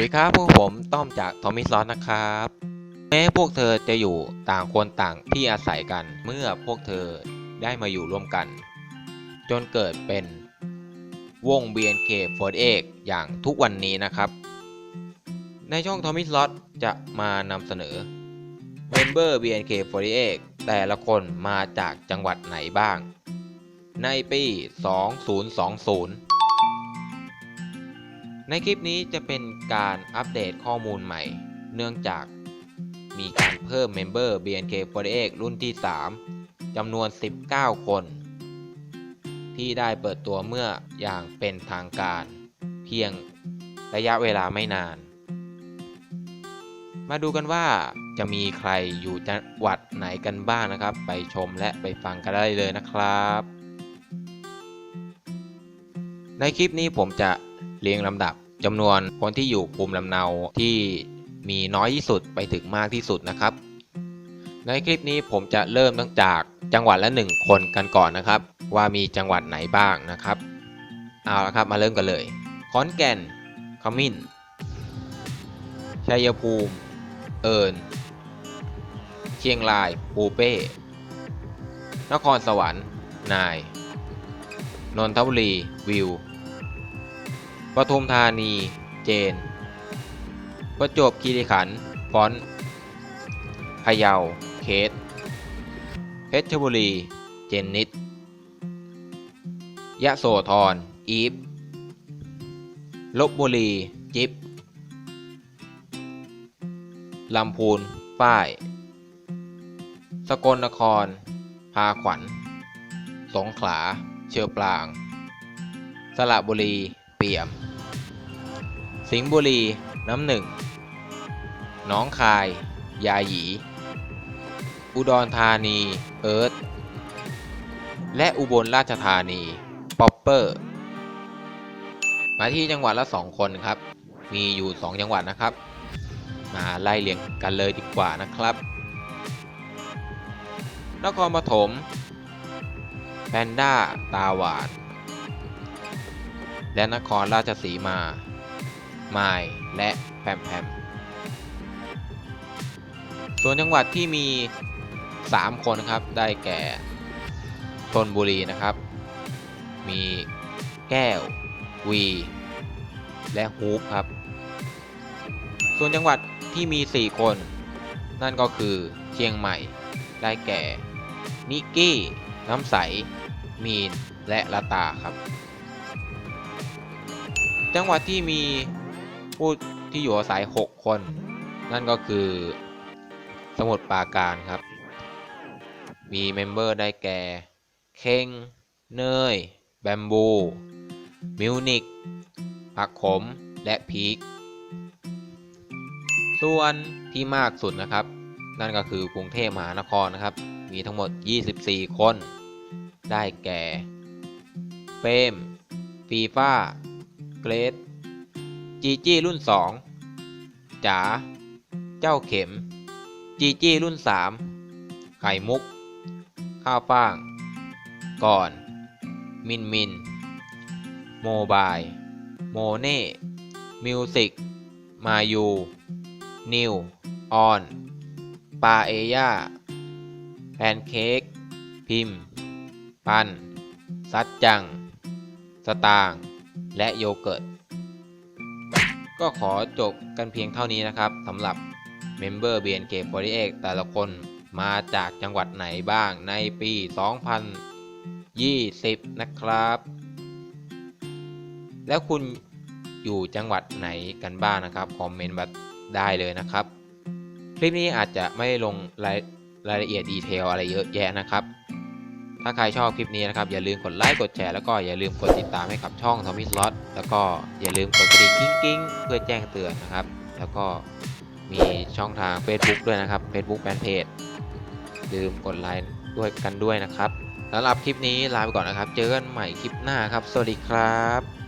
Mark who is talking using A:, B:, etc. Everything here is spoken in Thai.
A: วัสดีครับพวกผมต้อมจากทอมมิสลอตนะครับ แม้พวกเธอจะอยู่ต่างคนต่างที่อาศัยกันเมื่อพวกเธอได้มาอยู่ร่วมกัน จนเกิดเป็นวง BNK48 อย่างทุกวันนี้นะครับ ในช่องทอมมิสลอตจะมานำเสนอเมมเบอร์ BNK48 แต่ละคนมาจากจังหวัดไหนบ้าง ในปี 2020 ในคลิปนี้จะเป็นการอัปเดตข้อมูลใหม่ เนื่องจากมีการเพิ่มเมมเบอร์ BNK48 รุ่นที่ 3จำนวน 19 คน ที่ได้เปิดตัวเมื่ออย่างเป็นทางการ เพียงระยะเวลาไม่นาน มาดูกันว่าจะมีใครอยู่จังหวัดไหนกันบ้างนะครับ ไปชมและไปฟังกันได้เลยนะครับ ในคลิปนี้ผมจะ เรียงลำดับจำนวนคนที่อยู่ภูมิลำเนาที่มีน้อยที่สุดไปถึงมากที่สุดนะครับ ในคลิปนี้ผมจะเริ่มตั้งจากจังหวัดละ 1 คนกันก่อนนะครับ ว่ามีจังหวัดไหนบ้างนะครับ เอาละครับมาเริ่มกันเลยขอนแก่นขมิ้นชัยภูมิ เอิญเชียงรายปูเป้ นครสวรรค์ นาย นนทบุรี วิว ปทุมธานี เจน ประจวบคีรีขันธ์ฟอนพะเยา เคส เพชรบุรี เจนนิดยะโสธร อีฟ ลบบุรี จิบลำพูน ป้าย สกลนคร พาขวัญ สงขลา เชือปราง สระบุรี เปี่ยม สิงห์บุรี น้ำหนึ่ง น้องคาย ยาหยี อุดรธานี เอิร์ธและอุบลราชธานี ป๊อปเปอร์ มาที่จังหวัดละ 2 คนครับ มีอยู่ 2 จังหวัดนะครับ มาไล่เรียงกันเลยดีกว่านะครับ นครปฐมแพนด้า ตาหวาน และนครราชสีมาไมายและแพมแพมส่วนจังหวัดที่มี 3 คนครับ ได้แก่ชนบุรีนะครับ มีแก้ว วี และฮูปครับ ส่วนจังหวัดที่มี 4 คน นั่นก็คือเชียงใหม่ ได้แก่ นิกกี้ น้ำใส มีน และละตาครับ จังหวัดที่มีผู้ที่อยู่อาศัย 6 คน นั่นก็คือ สมุทรปราการครับ มีเมมเบอร์ได้แก่ เคงเนย แบมบู มิวนิกผักขม และพีคส่วนที่มากสุดนะครับ นั่นก็คือกรุงเทพมหานครนะครับ มีทั้งหมด 24 คน ได้แก่ เฟมฟีฟ่า เกรดจีจี้รุ่น 2จ๋าเจ้าเข็ม จีจี้รุ่น 3 ไข่มุก ข้าวฟ่าง ก่อน มินมิน โมบาย โมเน่ มิวสิก มายู นิว ออน ปาเอย่า แพนเค้ก พิมพ์ ปัน ซัดจัง สตางค์ และโยเกิร์ต ก็ขอจบกันเพียงเท่านี้นะครับสำหรับเมมเบอร์ BNK48 แต่ละคนมาจากจังหวัดไหนบ้างในปี 2020 นะครับ แล้วคุณอยู่จังหวัดไหนกันบ้างนะครับ คอมเมนต์มาได้เลยนะครับ คลิปนี้อาจจะไม่ลงรายรายละเอียดดีเทลอะไรเยอะแยะนะครับ ถ้าใครชอบคลิปนี้นะครับ อย่าลืมกดไลค์กดแชร์แล้วก็อย่าลืมกดติดตามให้กับช่อง Tommy Slot แล้วก็อย่าลืมกดกระดิ่งกิ้งๆ เพื่อแจ้งเตือนนะครับ แล้วก็มีช่องทาง Facebook ด้วยนะครับ Facebook แ a นเพจลืมกดไลค์ด้วยกันด้วยนะครับสำหรับคลิปนี้ลาไปก่อนนะครับ เจอกันใหม่คลิปหน้าครับ สวัสดีครับ